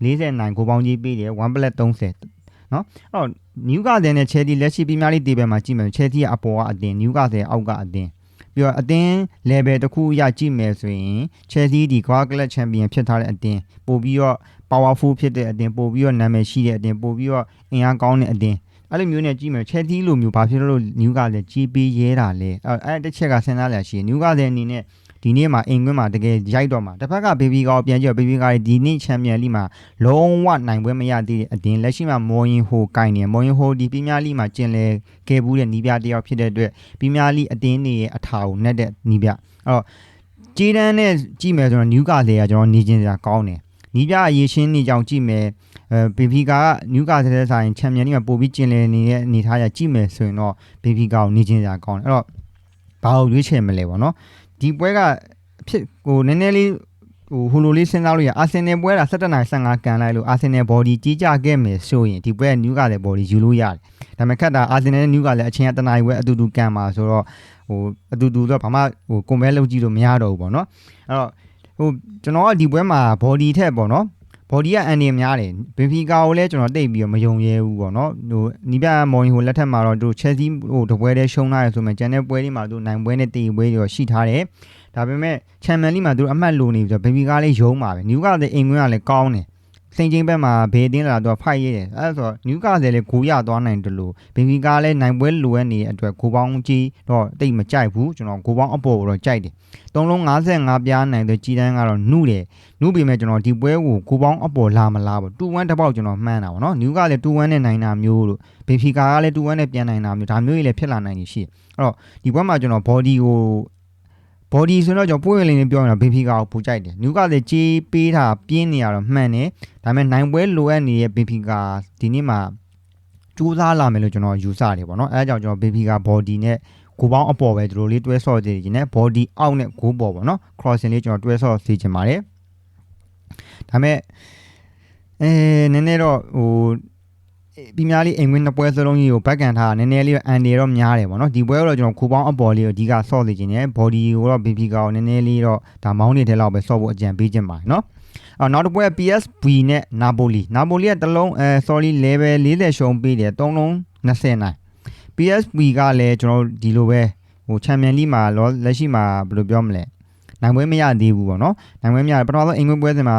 40နိုင်ကိုပေါင်းကြီးပေးတယ်1ပလက်30နော်အော် နျူကာဆယ်နဲ့ချယ်ဆီလက်ရှိပီးမားလိတေးဘယ်မှာကြည့်မယ်ချယ်ဆီကအပေါ်ကအတင်နျူကာဆယ်အောက်ကအတင်ပြီးတော့အသင်း level တစ်ခုရကြည့်မယ်ဆိုရင် Chelsea ဒီ World Club Champion ဖြစ်ထားတဲ့အသင်းပို့ပြီးတော့ powerful ဖြစ်တဲ့အသင်းပို့ပြီးတော့နာမည်ရှိတဲ့အသင်းပို့ပြီးတော့အင်အားကောင်းတဲ့အသင်းအဲ့လိုမျိုးနဲ့ကြည့်မယ် Chelsea လိုမျိုးဘာဖြစ်လို့နျူကလည်းကြီးပေးရဲတာလဲအဲ့အဲ့တစ်ချက်ကစဉ်းစားရရှိနျူကလည်းအနေနဲ့ ဒီနေ့မှာအိမ်ကွင်းမှာတကယ်ရိုက်တော့မှာတစ်ဖက်ကဘေဘီကောပြန်ကြည့်ဘေဘီကားဒီနေ့ချန်ပီယံလိမှာလုံးဝနိုင်ပွဲမရသေးတဲ့အတင်းလက်ရှိမှာမော်ရင်ဟိုကင်နေမော်ရင်ဟိုဒီပီးမြားလိမှာကျင်လဲခဲ့ဘူးတဲ့နီးပြတယောက်ဖြစ်တဲ့အတွက်ပီးမြားလိအတင်းတွေရဲ့အထာကိုနှက်တဲ့နီးပြအဲ့တော့ဂျေဒန်နဲ့ကြည့်မယ်ဆိုတော့နျူကာလေကကျွန်တော်နေချင်းစရာကောင်းတယ်နီးပြအရေးရှင်းနေကြောင်ကြည့်မယ်အဲဘေဘီကာကနျူကာဆယ်တဲ့ဆိုင်ချန်ပီယံလိမှာပို့ပြီးကျင်လဲနေတဲ့အနေထားရကြည့်မယ်ဆိုရင်တော့ဘေဘီကာကိုနေချင်းစရာကောင်းတယ်အဲ့တော့ဘာလို့ရွေးချယ်မလဲပေါ့နော် ဒီပွဲကဖြစ်ဟိုနည်းနည်းလေးဟိုဟိုလိုလေးစဉ်းစားလို့ရအာဆင်နယ်ပွဲတာ17နိုင်15ကန်လိုက်လို့အာဆင်နယ် body ကြီးကြခဲ့မယ်ဆိုရင်ဒီပွဲနျူကလည်း body ယူလို့ရတယ်ဒါပေမဲ့ခက်တာအာဆင်နယ်နဲ့နျူကလည်းအချင်းအတနိုင်ပွဲအတူတူကန်ပါဆိုတော့ဟိုအတူတူတော့ဘာမှဟိုကွန်ဘဲလုပ်ကြည့်လို့မရတော့ဘူးပေါ့နော်အဲ့တော့ဟိုကျွန်တော်ကဒီပွဲမှာ body ထက်ပေါ့နော် body ကအန်ဒီများတယ်ဘင်ဖီကာကိုလည်းကျွန်တော်တိတ်ပြီးတော့မယုံရဲဘူးပေါ့နော်ဟိုနီးပြမော်ရင်ဟိုလက်ထက်မှာတော့သူ Chelsea ဟိုတပွဲတည်းရှုံးလာရဆိုမှကျန်တဲ့ပွဲတွေမှာသူနိုင်ပွဲနဲ့တည်ပွဲတွေတော့ရှိထားတယ်ဒါပေမဲ့ချန်ပီယံလိမှာသူအမှတ်လိုနေပြီဆိုတော့ဘေဘီကားလေးယုံပါပဲနျူကာတဲ့အိမ်ကွင်းကလည်းကောင်းတယ် စိန်ချင်းဘက်မှာဘေးတင်းလာတော့ဖိုက်ရဲတယ်အဲဆိုတော့နျူကာတယ်လေဂိုးရသွားနိုင်တယ်လို့ဘေဘီကားလည်းနိုင်ပွဲလိုရနေတဲ့အတွက်ဂိုးပေါင်းကြီးတော့တိတ်မကြိုက်ဘူးကျွန်တော်ဂိုးပေါင်းအပေါ်တော့ကြိုက်တယ်သုံးလုံး55ပြားနိုင်တဲ့ကြီးတန်းကတော့နှုတယ်နှုပေမဲ့ကျွန်တော်ဒီပွဲကိုဂိုးပေါင်းအပေါ်လာမလားပေါ့2-1တစ်ပေါက်ကျွန်တော်မှန်းတာပေါ့နော်နျူကာလည်း2-1နဲ့နိုင်တာမျိုးလို့ဘေဘီကာကလည်း2-1နဲ့ပြန်နိုင်တာမျိုးဒါမျိုးကြီးလည်းဖြစ်လာနိုင်နေရှိတယ်အဲ့တော့ဒီပွဲမှာကျွန်တော် body ကို body ဆိုတော့ကျွန်တော်ပွင့်ဝင်လေးနဲ့ပြောရင်တော့ဘေဘီကာကိုပူကြိုက်တယ်နျူကလည်းကြေးပေးတာပြင်းနေရတော့မှန်တယ်ဒါပေမဲ့နိုင်ပွဲလိုအပ်နေတဲ့ဘေဘီကာဒီနေ့မှာစူးစမ်းလာမယ်လို့ကျွန်တော်ယူဆတယ်ပေါ့နော်အဲအကြောင်းကျွန်တော်ဘေဘီကာ body နဲ့ကိုပေါင်းအပေါ်ပဲဒီလိုလေးတွဲဆော့သေးတယ်နဲ့ body အောက်နဲ့ကိုပေါ်ပေါ့နော် crossing လေးကျွန်တော်တွဲဆော့စေချင်ပါတယ်ဒါပေမဲ့အဲနည်းနည်းတော့ဟို ပြများလေးအိမ်ဝင်နှစ်ပွဲစလုံးကြီးကိုဘက်ကန်ထားတာနည်းနည်းလေးတော့အန်ဒီတော့များတယ်ပေါ့နော်ဒီပွဲတော့ကျွန်တော်ခူပေါင်းအပေါ်လေးကိုအဓိကဆော့နေခြင်းနဲ့ body ကိုတော့ BP ကောင်နည်းနည်းလေးတော့ဒါမောင်းနေတဲ့လောက်ပဲဆော့ဖို့အကြံပေးခြင်းပါတယ်နော်အော်နောက်တစ်ပွဲ PSV နဲ့ Napoli Napoli ကတစ်လုံးအဲ sorry level 40ရှုံးပေးတယ်3လုံး20နိုင် PSV ကလည်းကျွန်တော်တို့ဒီလိုပဲဟိုချန်ပီယံလိမှာလောလက်ရှိမှာဘယ်လိုပြောမလဲ နိုင်ပွဲမရသေးဘူးပေါ့နော်နိုင်ပွဲမရတယ်ပထမဆုံးအင်္ဂလိပ်ပွဲစဉ်မှာ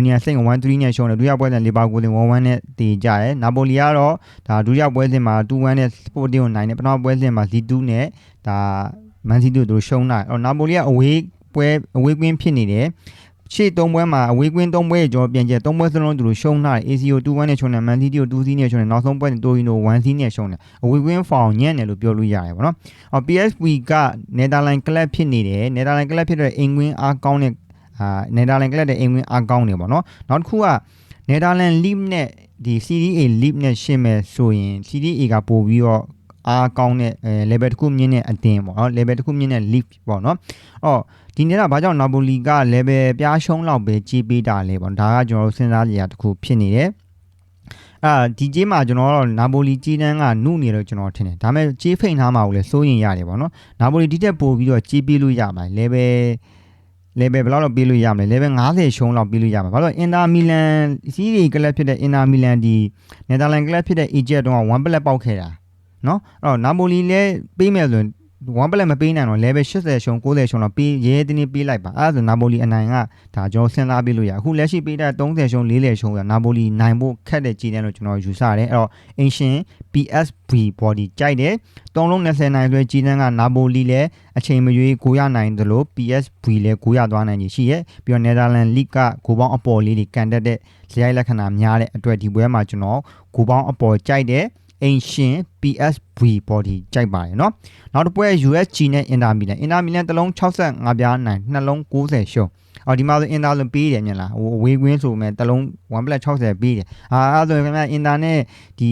Union Saint 1-3နဲ့ရှုံးတယ်ဒုတိယပွဲစဉ်လီဗာပူးလင်1-1နဲ့တည်ကြတယ်နာပိုလီကတော့ဒါဒုတိယပွဲစဉ်မှာ2-1နဲ့ Sporting ကိုနိုင်တယ်ပထမပွဲစဉ်မှာ Z2 နဲ့ဒါ Man City တို့ရှုံးတာအော်နာပိုလီကအဝေးပွဲအဝေးကွင်းဖြစ်နေတယ် ရှေ့၃ပွဲမှာအဝေးကွင်း၃ပွဲကျော်ပြန်ကျ၃ပွဲစလုံးသူတို့ရှုံးထားတယ် ACO 2-1နဲ့ရှုံးတယ် Man City ကို2-0နဲ့ရှုံးတယ်နောက်ဆုံးပွဲတိုရီနို1-0နဲ့ရှုံးတယ်အဝေးကွင်းဖောင်ညံ့တယ်လို့ပြောလို့ရတယ်ပေါ့နော်အော် PSV က Netherlands Club ဖြစ်နေတယ် Netherlands Club ဖြစ်တဲ့အင်ကွင်းအားကောင်းတဲ့အာ Netherlands Club တဲ့အင်ကွင်းအားကောင်းတယ်ပေါ့နော်နောက်တစ်ခုက Netherlands League နဲ့ဒီ Serie A League နဲ့ရှင်းမယ်ဆိုရင် Serie A ကပို့ပြီးတော့အားကောင်းတဲ့အဲ level တစ်ခုမြင့်တဲ့အတင်းပေါ့နော် level တစ်ခုမြင့်တဲ့ league ပေါ့နော်အော် ဒီနေ့ကဘာကြောင့်နာပိုလီက level ပြားရှုံးလောက်ပဲကြီးပေးတာလဲပေါ့ဒါကကျွန်တော်တို့စဉ်းစားကြရတစ်ခုဖြစ်နေတယ်အာဒီကြေးမှာကျွန်တော်တို့နာပိုလီကြီးတန်းကနုနေလို့ကျွန်တော်ထင်တယ်ဒါပေမဲ့ကြေးဖိန်ထားမှာကိုလည်းစိုးရင်ရတယ်ပေါ့နော်နာပိုလီဒီတက်ပို့ပြီးတော့ကြီးပေးလို့ရပါတယ် level level ဘယ်လောက်လောက်ပေးလို့ရမလဲ level 50ရှုံးလောက်ပေးလို့ရမှာဘာလို့အင်တာမီလန်စီးရီကလပ်ဖြစ်တဲ့အင်တာမီလန်ဒီနယ်သာလန်ကလပ်ဖြစ်တဲ့ Egypt တုန်းက1 black ပေါက်ခဲ့တာနော်အဲ့တော့နာပိုလီလည်းပေးမယ်ဆိုရင် 1 black မပေးနိုင်တော့ level 80ရှုံး90ရှုံးတော့ပေးရဲတင်းတင်းပေးလိုက်ပါအဲ့ဒါဆိုနာပိုလီအနိုင်ကဒါကျွန်တော်စဉ်းစားပေးလို့ရအခုလက်ရှိပေးတဲ့30ရှုံး40ရှုံးကနာပိုလီနိုင်ဖို့ခက်တဲ့ကြည်တန်းလို့ကျွန်တော်ယူဆတယ်အဲ့တော့ ancient PSV body ကြိုက်တယ်3လုံး20နိုင်လွှဲကြည်တန်းကနာပိုလီလည်းအချိန်မရွေးကိုရနိုင်သလို PSV လည်းကိုရသွားနိုင်ကြီးရှိရဲ့ပြီးတော့ Netherlands League ကကိုပေါင်းအပေါ်လေးတွေကန်တက်တဲ့ဇယိုက်လက္ခဏာများတဲ့အတွက်ဒီပွဲမှာကျွန်တော်ကိုပေါင်းအပေါ်ကြိုက်တဲ့ ancient PSV body ကြိုက်ပါတယ်เนาะနောက်တစ်ပွဲ USG နဲ့ Inter Milan Inter Milan တစ်လုံး65ပြားနိုင်နှလုံး90ရှုံးအော်ဒီမှာဆို Inter ဆိုပေးတယ်မြင်လားဟိုအဝေးကွင်းဆိုမဲ့တစ်လုံး1+60ပေးတယ်အာအဲ့ဆိုခင်ဗျ Inter နဲ့ဒီ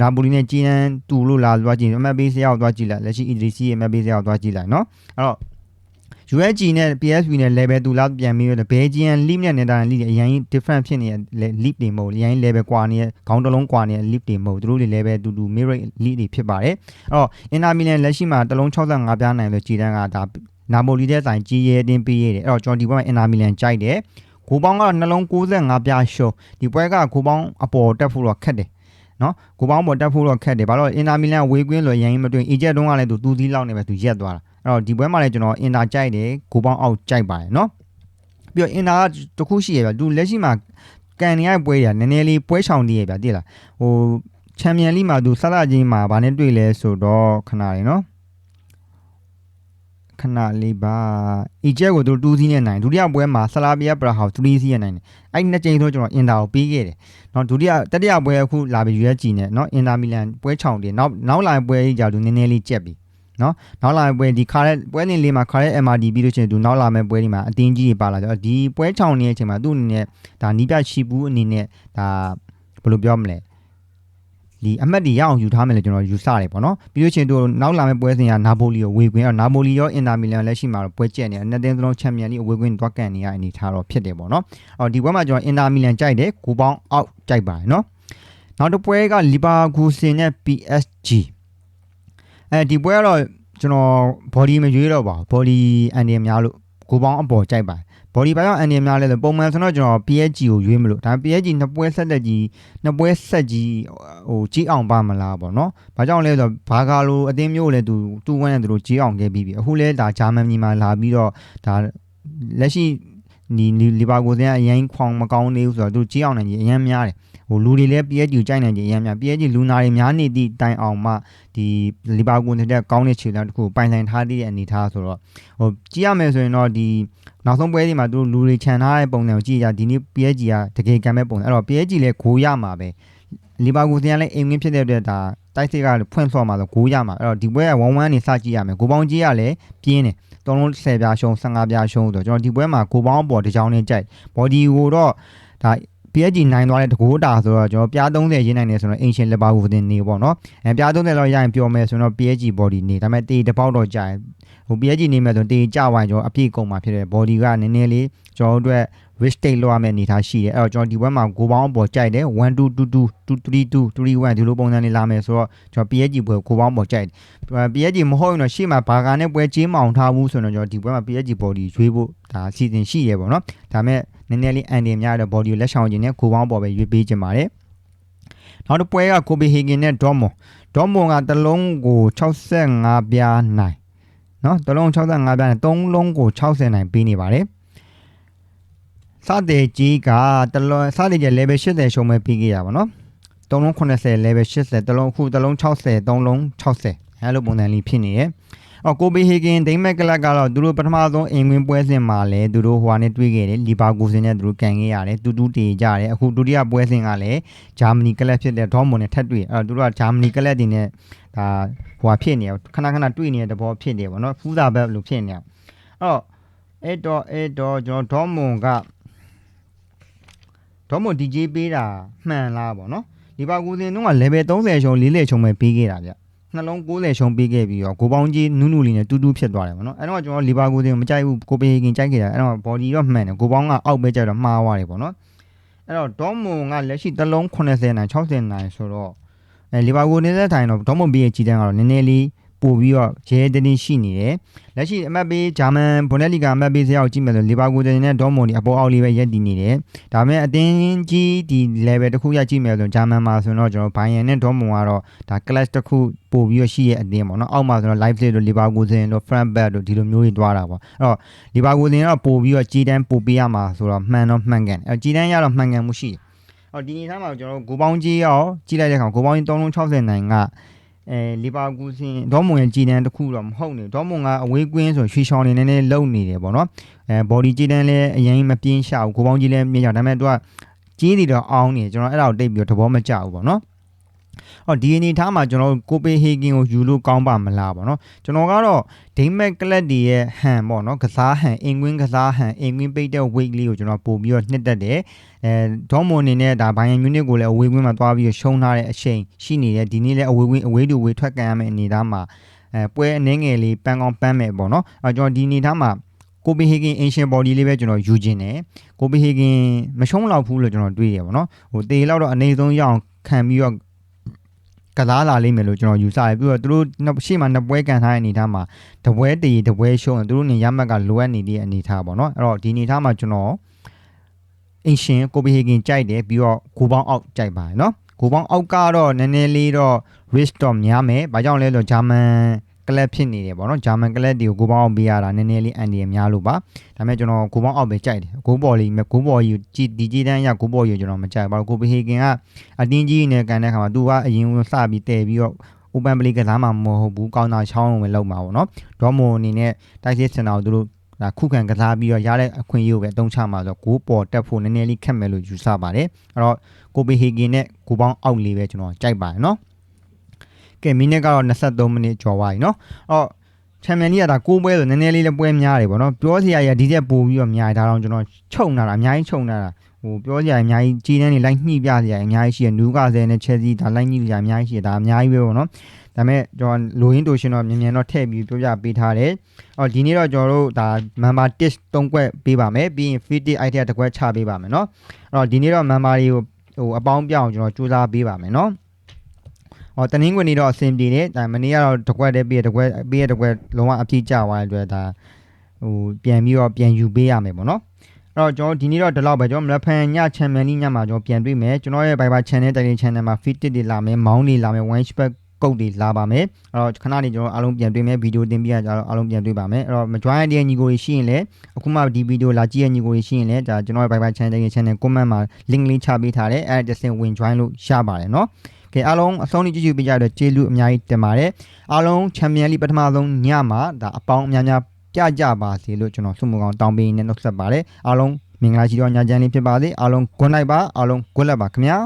Napoli နဲ့ကြီးနန်းတူလို့လာသွားကြည့်အမှတ်ပေးစရာကိုသွားကြည့်လိုက်လက်ရှိ Idrisi ရဲ့အမှတ်ပေးစရာကိုသွားကြည့်လိုက်เนาะအဲ့တော့ USG နဲ့ PSV နဲ့ level တူလားပြန်ပြီးတော့ Belgian League နဲ့ Netherlands League အရင် different ဖြစ်နေတဲ့ league တွေမဟုတ်အရင် level ကွာနေတဲ့ခေါင်းတစ်လုံးကွာနေတဲ့ league တွေမဟုတ်သူတို့တွေ level တူတူ mirror league တွေဖြစ်ပါတယ်အဲ့တော့ Inter Milan လက်ရှိမှာတစ်လုံး65ပြားနိုင်လို့ကြည်တန်းကဒါနာမိုလီတဲ့ဆိုင်ကြီးရဲတင်းပေးရတယ်အဲ့တော့ကျွန်တော်ဒီဘက်မှာ Inter Milan ကြိုက်တယ်ကိုပေါင်းကနှလုံး65ပြားရှုံးဒီပွဲကကိုပေါင်းအပေါ်တက်ဖို့တော့ခက်တယ်နော်ကိုပေါင်းပေါ်တက်ဖို့တော့ခက်တယ်ဘာလို့အင်တာမီလန်ဝေးကွင်းလို့ရရင်မတွင်အီဂျက်တုန်းကလည်းသူတူးသီးလောက်နေပဲသူရက်သွားတာအဲ့ တော့ဒီပွဲမှာလည်းကျွန်တော်အင်တာကြိုက်တယ်ကိုပေါင်းအောက်ကြိုက်ပါတယ်နော်ပြီးတော့အင်တာကတခုရှိရဗျသူလက်ရှိမှာကန်နေရပွဲရနည်းနည်းလေးပွဲချောင်နေရဗျတိလားဟိုချန်ပီယံလိမှာသူဆက်လာချင်းမှာဗာနဲ့တွေ့လဲဆိုတော့ခဏလေးနော်ခဏလေးပါအီဂျက်ကိုသူတူးစီးနဲ့နိုင်ဒုတိယပွဲမှာဆလာဘီယာဘရာဟောက်တူးစီးနဲ့နိုင်တယ်အဲ့ဒီနှစ်ကြိမ်ဆိုကျွန်တော်အင်တာကိုပေးခဲ့တယ်နော်ဒုတိယတတိယပွဲအခုလာပြီး USG နဲ့နော်အင်တာမီလန်ပွဲချောင်တယ်နောက်နောက်လာပွဲကြီးကြာသူနည်းနည်းလေးကြက်ပြီ နော်နောက်လာမယ့်ပွဲဒီခါတဲ့ပွဲနေလေးမှာခါတဲ့ MRD ပြီးလို့ရှိရင်သူနောက်လာမယ့်ပွဲဒီမှာအတင်းကြီးတွေပါလာကြတော့ဒီပွဲချောင်နေတဲ့အချိန်မှာသူ့အနေနဲ့ဒါနီးပြချီပူးအနေနဲ့ဒါဘယ်လိုပြောမလဲဒီအမတ်ဒီရအောင်ယူထားမယ်လို့ကျွန်တော်ယူဆတယ်ပေါ့နော်ပြီးလို့ချင်းသူနောက်လာမယ့်ပွဲစဉ်ကနာပိုလီကိုဝေခွင်းအောင်နာပိုလီရောအင်တာမီလန်လက်ရှိမှာတော့ပွဲကျက်နေတယ်နှစ်တင်းစလုံးချန်ပီယံလိအဝေခွင်းတွားကန်နေရအနေထားတော့ဖြစ်တယ်ပေါ့နော်အော်ဒီပွဲမှာကျွန်တော်အင်တာမီလန်ကြိုက်တယ်ကိုပေါင်းအောက်ကြိုက်ပါတယ်နော်နောက်တစ်ပွဲကလီဗာပူးစင်နဲ့ PSG အဲဒီပွဲကတော့ကျွန်တော် body မရွေးတော့ပါဘူး body အန်ဒီများလို့ကိုပေါင်းအပေါ်ကြိုက်ပါတယ် body ဘာကြောင့်အန်ဒီများလဲဆိုပုံမှန်ဆိုတော့ကျွန်တော် PSG ကိုရွေးမလို့ဒါ PSG နှစ်ပွဲဆက်တက်ကြီးနှစ်ပွဲဆက်ကြီးဟိုကြီးအောင်ပါမလားပေါ့နော်ဘာကြောင့်လဲဆိုတော့ဘာကာလိုအသင်းမျိုးလဲသူတူဝန်းနဲ့သူတို့ကြီးအောင်ခဲ့ပြီးပြီအခုလဲဒါဂျာမန်ပြည်မှာလာပြီးတော့ဒါလက်ရှိ ဒီလီဗာပူးကအရင်ခွန်မကောင်းသေးဘူးဆိုတော့သူကြီးအောင်နိုင်ကြီးအရင်များတယ်ဟိုလူတွေလည်း PSG ကိုကြိုက်နိုင်ကြအရင်များ PSG လူနာတွေများနေသည့်တိုင်အောင်မှဒီလီဗာပူးတဲ့ကောင်းတဲ့ခြေလှမ်းတစ်ခုပိုင်ဆိုင်ထားသည့်အနေအထားဆိုတော့ဟိုကြည့်ရမယ်ဆိုရင်တော့ဒီနောက်ဆုံးပွဲဒီမှာသူတို့လူတွေခြံထားတဲ့ပုံစံကိုကြည့်ကြဒီနေ့ PSG ကတကယ်ကံမဲ့ပုံစံအဲ့တော့ PSG လည်းဂိုးရမှာပဲလီဗာပူးကလည်းအိမ်ဝင်းဖြစ်တဲ့အတွက်ဒါတိုက်စစ်ကဖွင့်ဆော့မှာဆိုဂိုးရမှာအဲ့တော့ဒီပွဲက1-1နေစကြည့်ရမယ်ဂိုးပေါင်းကြီးကလည်းပြင်းတယ် သုံးလုံး10ပြားရှုံး15ပြားရှုံးဆိုတော့ကျွန်တော်ဒီပွဲမှာဂိုးပေါင်းပေါ်တစ်ချောင်းနဲ့ကြိုက်ဘော်ဒီကိုတော့ဒါ PSG နိုင်သွားတဲ့တကိုးတာဆိုတော့ကျွန်တော်ပြား30ရင်းနိုင်တယ်ဆိုတော့အင်ရှင်လက်ပါဘူးတင်နေပေါ့နော်အဲပြား30လောက်ရရင်ပြောမယ်ဆိုတော့ PSG body နေဒါပေမဲ့တေတပေါက်တော့ကြာရင်ဟို PSG နေမဲ့ဆိုတေးကြဝိုင်းကျွန်တော်အပြည့်ကုန်မှာဖြစ်တဲ့ body ကနည်းနည်းလေးကျွန်တော်တို့အတွက် risk take လောက်ရမယ့်အနေအထားရှိတယ်အဲ့တော့ကျွန်တော်ဒီဘက်မှာကိုပေါင်းအပေါ်ကြိုက်တယ်1 2 2 2 2 3 2 3 1ဒီလိုပုံစံလေးလာမယ်ဆိုတော့ကျွန်တော် PSG ပွဲကိုပေါင်းအပေါ်ကြိုက်တယ် PSG မဟုတ်ရင်တော့ရှေ့မှာဘာကာနဲ့ပွဲကြီးမအောင်ထားဘူးဆိုတော့ကျွန်တော်ဒီပွဲမှာ PSG body ရွေးဖို့ဒါအစီအစဉ်ရှိရပေါ့နော်ဒါမဲ့နည်းနည်းလေးအန်ဒီများတဲ့ body ကိုလက်ဆောင်ခြင်းနဲ့ကိုပေါင်းပေါ်ပဲရွေးပေးခြင်းပါတယ်နောက်တစ်ပွဲကကိုပီဟေဂင်နဲ့ဒေါ်မွန်ဒေါ်မွန်ကတစ်လုံးကို65ပြားနိုင်နော်တစ်လုံး65ပြားနဲ့သုံးလုံးကို60နိုင်ပေးနေပါတယ် စတဲ့ကြီးကတလုံးစတဲ့ကြီး level 80ရှုံးမဲ့ပြီးခဲ့ရပါတော့သုံးလုံး80 level 80တလုံးအခုတလုံး60သုံးလုံး60အဲလိုပုံစံလေးဖြစ်နေတယ်အော်ကိုပီဟေဂင်ဒိန်းမက်ကလပ်ကတော့သူတို့ပထမဆုံးအင်ဝင်ပွဲစဉ်မှာလည်းသူတို့ဟိုဟာနဲ့တွေ့ခဲ့တယ်လီဗာပူစင်နဲ့သူတို့ကန်ခဲ့ရတယ်တူတူတေကြတယ်အခုဒုတိယပွဲစဉ်ကလည်းဂျာမနီကလပ်ဖြစ်တဲ့ဒေါမွန်နဲ့ထပ်တွေ့အဲ့တော့သူတို့ကဂျာမနီကလပ်တွေနဲ့ဒါဟိုဟာဖြစ်နေခဏခဏတွေ့နေတဲ့သဘောဖြစ်နေပေါ့နော်ဖူးစာဘက်လို့ဖြစ်နေအဲ့တော့အဲ့တော့အဲ့တော့ကျွန်တော်ဒေါမွန်က ဒေါမွန် DJ ပေးတာမှန်လားပေါ့နော်လီဗာပူစင်တော့က level 30ရှုံး40ရှုံးပဲပေးခဲ့တာဗျနှလုံး60ရှုံးပေးခဲ့ပြီးတော့ကိုပေါင်းကြီးနူးနူးလေးနဲ့တူးတူးဖြစ်သွားတယ်ပေါ့နော်အဲ့တော့ကျွန်တော်လီဗာပူစင်ကိုမကြိုက်ဘူးကိုပေကင်ကြိုက်ခဲ့တာအဲ့တော့ body တော့မှန်တယ်ကိုပေါင်းကအောက်ပဲကြိုက်တော့မှားသွားတယ်ပေါ့နော်အဲ့တော့ဒေါမွန်ကလက်ရှိတစ်လုံး80နိုင်60နိုင်ဆိုတော့အဲလီဗာပူနေတဲ့ထိုင်တော့ဒေါမွန်ဘေးရဲ့ကြီးတန်းကတော့နည်းနည်းလေး ပို့ပြီးတော့ဂျဲတတင်းရှိနေတယ်လက်ရှိအမတ်ဘေးဂျာမန်ဘွန်ဒက်လီဂါအမတ်ဘေးဆရာကိုကြည့်မယ်ဆိုလီဗာပူတင်နဲ့ဒေါမွန်ဒီအပေါ်အောက်လေးပဲရက်တည်နေတယ်ဒါပေမဲ့အတင်းကြီးဒီ level တစ်ခုရကြည့်မယ်ဆိုဂျာမန်မှာဆိုတော့ကျွန်တော်ဘိုင်ယန်နဲ့ဒေါမွန်ကတော့ဒါ class တစ်ခုပို့ပြီးတော့ရှိရဲ့အတင်းပေါ့နော်အောက်မှာဆိုတော့ live play တို့လီဗာပူတင်တို့ front back တို့ဒီလိုမျိုးတွေတွားတာပေါ့အဲ့တော့လီဗာပူတင်ကတော့ပို့ပြီးတော့ကြီးတန်းပို့ပေးရမှာဆိုတော့မှန်တော့မှန်ကန်အဲ့ကြီးတန်းရတော့မှန်ကန်မှုရှိတယ်အော်ဒီနေ့သားမှာကျွန်တော်ဂိုပေါင်းကြီးရောကြီးလိုက်တဲ့အခါဂိုပေါင်းကြီး360နိုင်က အဲလီဗာပူစင်ဒေါမွန်ရဲ့ကြီးတန်းတစ်ခုတော့မဟုတ်နေဒေါမွန်ကအဝေးကွင်းဆိုရွှေချောင်းနေနေနဲ့လုံနေတယ်ပေါ့နော်အဲ body ကြီးတန်းလည်းအရင်မပြင်းရှဘူးဂိုပေါင်းကြီးလည်းမြင်ကြဒါပေမဲ့သူကကြီးတွေတော့အောင်းနေကျွန်တော်အဲ့ဒါကိုတိတ်ပြီးတော့သဘောမကျဘူးပေါ့နော် ဟောဒီအနေထားမှာကျွန်တော်ကိုပေဟေဂင်ကိုယူလို့ကောင်းပါမလားပေါ့နော်ကျွန်တော်ကတော့ဒိမက်ကလပ်ဒီရဲ့ဟန်ပေါ့နော်ကစားဟန်အင်ကွင်းကစားဟန်အင်ကွင်းပိတ်တဲ့ weight လေးကိုကျွန်တော်ပို့ပြီးတော့နှစ်တက်တယ်အဲဒေါမွန်အနေနဲ့ဒါဘိုင်ယန်မြူနစ်ကိုလည်းအဝေးကွင်းမှာသွားပြီးရှုံးထားတဲ့အချိန်ရှိနေတယ်ဒီနေ့လည်းအဝေးကွင်းအဝေးတူဝေးထွက်ကန်ရမယ့်အနေအထားမှာအဲပွဲအနှင်းငယ်လေးပန်းကောင်းပန်းမယ်ပေါ့နော်အဲကျွန်တော်ဒီအနေအထားမှာကိုပီဟေဂင်အင်ရှင်ဘော်ဒီလေးပဲကျွန်တော်ယူခြင်းတယ်ကိုပီဟေဂင်မရှုံးလောက်ဘူးလို့ကျွန်တော်တွေးရပါတော့ဟိုတေလောက်တော့အနေဆုံးရအောင်ခံပြီးတော့ ကစားလာလိမ့်မယ်လို့ကျွန်တော်ယူဆတယ်ပြီးတော့သူတို့ရှေ့မှာနှစ်ပွဲကန်ထားတဲ့အနေအထားမှာတပွဲတည်တပွဲရှုံးရင်သူတို့နေရမက်ကလိုအပ်နေတဲ့အနေအထားပေါ့နော်အဲ့တော့ဒီအနေအထားမှာကျွန်တော်အင်ရှင်ကိုပီဟေဂင်ကြိုက်တယ်ပြီးတော့ကိုပေါင်းအောက်ကြိုက်ပါတယ်နော်ကိုပေါင်းအောက်ကတော့နည်းနည်းလေးတော့ risk တော့များမယ်ဘာကြောင့်လဲဆိုတော့ဂျာမန် ကလပ်ဖြစ်နေတယ်ပေါ့နော်ဂျာမန်ကလပ်တွေကိုကိုပေါင်းအောင်ပေးရတာနည်းနည်းလေးအန်ဒီရများလို့ပါဒါပေမဲ့ကျွန်တော်ကိုပေါင်းအောက်ပဲကြိုက်တယ်ကိုဘော်လေးကိုဘော်ကြီးကြည်ဒီကြီးတန်းရကိုဘော်ကြီးကျွန်တော်မကြိုက်ပါဘူးကိုပီဟေဂင်ကအတင်းကြီးနဲ့ကန်တဲ့ခါမှာသူကအရင်ကစပြီးတည်ပြီးတော့ open play ကစားမှာမဟုတ်ဘူးကောင်းတာချောင်းဝင်လောက်မှာပေါ့နော်ဒေါ်မွန်အနေနဲ့တိုက်စစ်စင်တာကိုသူတို့ဒါခုခံကစားပြီးတော့ရတဲ့အခွင့်အရေးကိုပဲအသုံးချမှာဆိုတော့ဂိုးပေါ်တက်ဖို့နည်းနည်းလေးခက်မယ်လို့ယူဆပါတယ်အဲ့တော့ကိုပီဟေဂင်နဲ့ကိုပေါင်းအောက်လေးပဲကျွန်တော်ကြိုက်ပါတယ်နော် ကဲမိနစ်ကတော့23မိနစ်ကျော်သွားပြီနော်အဲ့တော့ချန်ပီယံလိကဒါကိုးပွဲဆိုနည်းနည်းလေးလည်းပွဲများတယ်ပေါ့နော်ပြောစရာရဒီချက်ပို့ပြီးတော့များတယ်ဒါတော့ကျွန်တော်ချုပ်လာတာအများကြီးချုပ်လာတာဟိုပြောစရာအများကြီးကြီးတန်းနေလိုက်ညှိပြစရာအများကြီးရှိရနူးကဆယ်နဲ့ချက်စီဒါလိုက်ညှိစရာအများကြီးရှိရဒါအများကြီးပဲပေါ့နော်ဒါပေမဲ့ကျွန်တော်လိုရင်းတိုရှင်တော့မြန်မြန်တော့ထည့်ပြီးပြောပြပေးထားတယ်။အော်ဒီနေ့တော့ကျွန်တော်တို့ဒါ member test ၃ကွက်ပေးပါမယ်ပြီးရင် free tip idea တစ်ကွက်ချပေးပါမယ်เนาะ။အဲ့တော့ဒီနေ့တော့ member တွေကိုဟိုအပေါင်းပြအောင်ကျွန်တော်စူးစမ်းပေးပါမယ်เนาะ။ ဟောတနင်္ဂနွေနေ့တော့အဆင်ပြေတယ်ဒါမနေ့ကတော့တကွက်တည်းပြေတကွက်ပြေတကွက်လုံးဝအပြည့်ကျသွားတဲ့အတွက်ဒါဟိုပြန်ပြီးတော့ပြန်ယူပေးရမယ်ပေါ့နော်အဲ့တော့ကျွန်တော်ဒီနေ့တော့ဒီလောက်ပဲကျွန်တော်မလဖန်ညချန်ပီယံလိညမှာကျွန်တော်ပြန်တွေ့မယ်ကျွန်တော်ရဲ့ Viber Channel တိုင်တင် Channel မှာ fit တွေလာမယ်မောင်းတွေလာမယ် one shot ကုတ်တွေလာပါမယ်အဲ့တော့ခဏနေကျွန်တော်အားလုံးပြန်တွေ့မယ်ဗီဒီယိုတင်ပြရကြတော့အားလုံးပြန်တွေ့ပါမယ်အဲ့တော့မ join တဲ့ညီကိုတွေရှိရင်လည်းအခုမှဒီဗီဒီယိုလာကြည့်တဲ့ညီကိုတွေရှိရင်လည်းဒါကျွန်တော်ရဲ့ Viber Channel တိုင်တင် Channel comment မှာ link လေးချပေးထားတယ်အဲ့ဒါတစ်ဆင့်ဝင် join လို့ရပါတယ်နော် ကဲအားလုံးအဆုံးထိကြည့်ကြည့်ပေးကြတဲ့ကျေးဇူးအများကြီးတင်ပါတယ်အားလုံးချန်ပီယံလိပထမဆုံးညမှာဒါအပေါင်းအများများကြကြပါစေလို့ကျွန်တော်ဆုမကောင်းတောင်းပေးနေနှုတ်ဆက်ပါတယ်အားလုံးမင်္ဂလာရှိသောညချမ်းလေးဖြစ်ပါစေအားလုံး good night ပါအားလုံး good luck ပါခင်ဗျာ